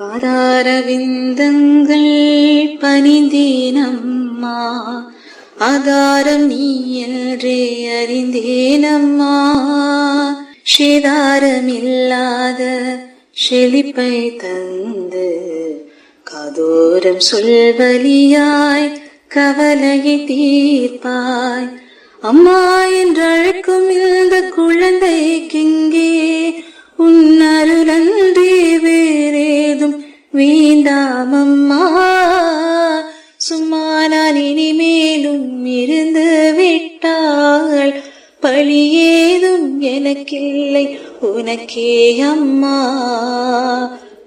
பாதார விந்தங்கள் பணிந்தேனம்மா ஆதாரம் நீ என்றே அறிந்தேனம்மா ஸ்ரீதாரமில்லாத செழிப்பை தந்து கதோரம் சொல்வலியாய் கவலையை தீர்ப்பாய். அம்மா என்றழைக்கும் இந்த குழந்தைக்கிங்கே எனக்கில்லை உனக்கே அம்மா.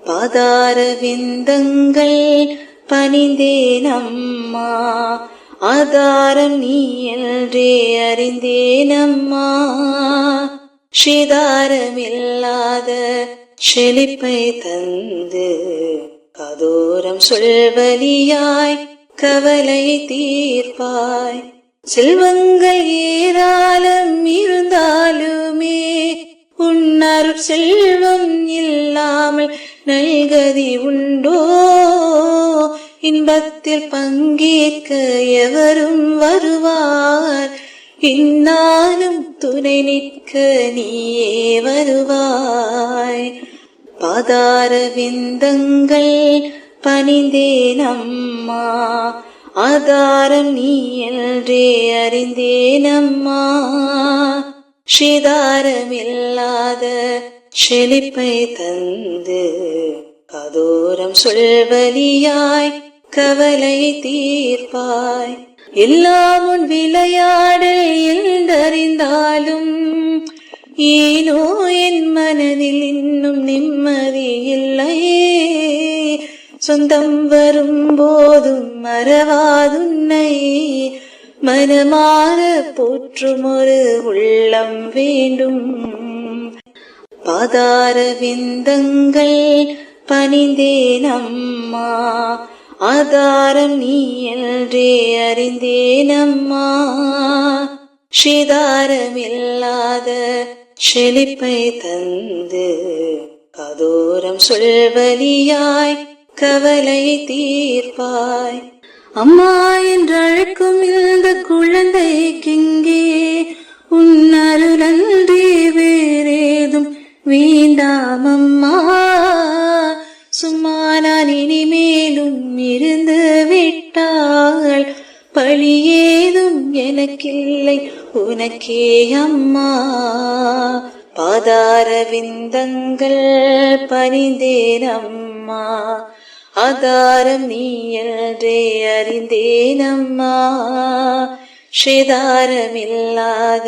பாதார விந்தங்கள் பணிந்தேன் அம்மா. ஆதாரம் நீ என்றே அறிந்தேன் அம்மா. ஷிதாரமில்லாத செழிப்பை தந்து கதோரம் சொல்வலியாய் கவலை தீர்ப்பாய். செல்வங்கள் ஏராளம் உன்னருள் செல்வம் இல்லாமல் நல்கதி உண்டோ? இன்பத்தில் பங்கேற்க எவரும் வருவார்? இன்னாலும் துணை நிற்க நீயே வருவாய். பாதார விந்தங்கள் பணிந்தேன் அம்மா ஆதாரம் நீ என்றே அறிந்தேன் அம்மா சிதாரமில்லாத செழிப்பை தந்து அதோரம் சொல்வலியாய் கவலை தீர்ப்பாய். எல்லாம் உன் விளையாடல் என்றறிந்தாலும் ஏனோ என் மனதில் இன்னும் நிம்மதி இல்லை. சொந்தம் வரும்போதும் மறவாதுன்னை மனமாற போற்றும் ஒரு உள்ளம் வேண்டும். பாதார விந்தங்கள் பணிந்தேன் அம்மா ஆதாரம் நீ என்றே அறிந்தேன் அம்மா ஷிதாரமில்லாத செழிப்பை தந்து கதோரம் சொல்வலியாய் கவலை தீர்ப்பாய். அம்மா என்றழைக்கும் இந்த குழந்தைக்கிங்கே உன் அருளன்றி வேறேதும் வேண்டாமம்மா சும்மா நான் இனிமேலும் இருந்து விட்டாள் பழி ஏதும் எனக்கில்லை உனக்கே அம்மா. பாதார விந்தங்கள் பணிந்தேன் அம்மா. ஆதாரம் நீ என்றே அறிந்தேன் ஸ்ரீதாரமில்லாத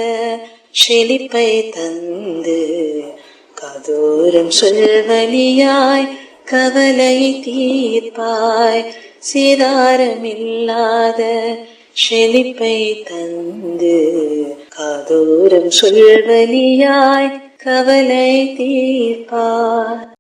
செழிப்பை தந்து கதோரம் சொல்வலியாய் கவலை தீர்ப்பாய். சீதாரமில்லாத செழிப்பை தந்து காதோரம் சொல்வலியாய் கவலை தீர்ப்பாய்.